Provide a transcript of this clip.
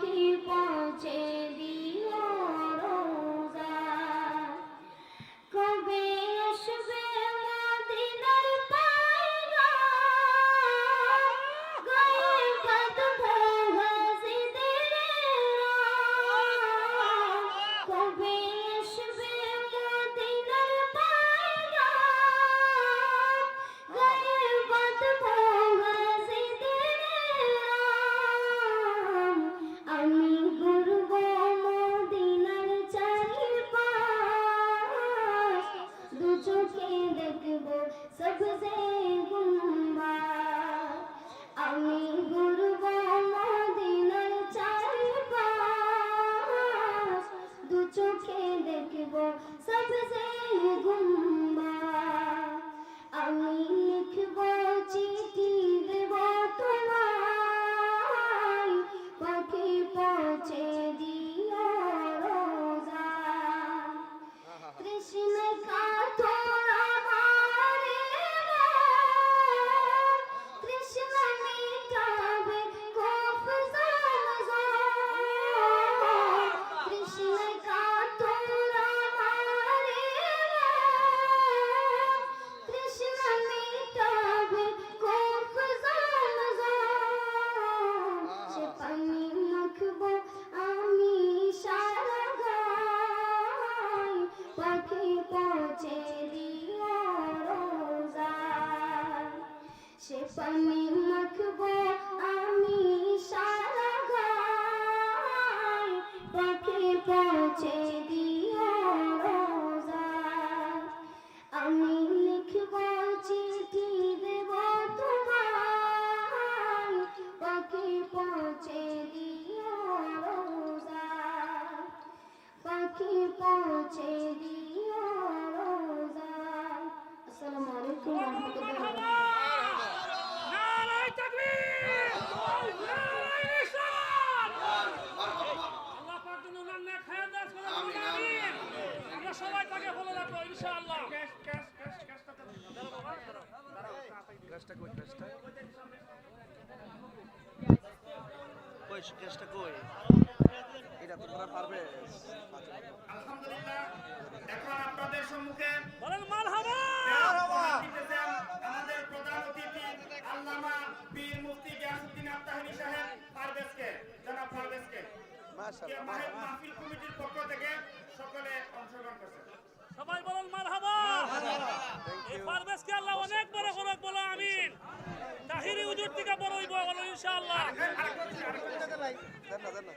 পাখি পৌঁছে Jose. সামনে মাখবো আমি সারা ঘর। পথে পৌঁছে দিও রোজা। আমি লিখব চিঠি দেব তোমার পথে পৌঁছে দিও রোজা। পাখি পৌঁছে আসসালামু আলাইকুম কই কেসটা কই কেসটা কই? এটা তোমরা পারবে। আলহামদুলিল্লাহ এখন আপনাদের সম্মুখে বলেন মারহাবা দিতেছেন আমাদের প্রধান অতিথি আল্লামা বীর মুফতি গিয়াসউদ্দিন আত্তাহিনী সাহেব পারভেজকে জনাব পারভেজকে মাশাআল্লাহ। মাহফিল কমিটির পক্ষ থেকে সকলে এর থেকে বড় হইব বলো ইনশাআল্লাহ দেন না দেন না।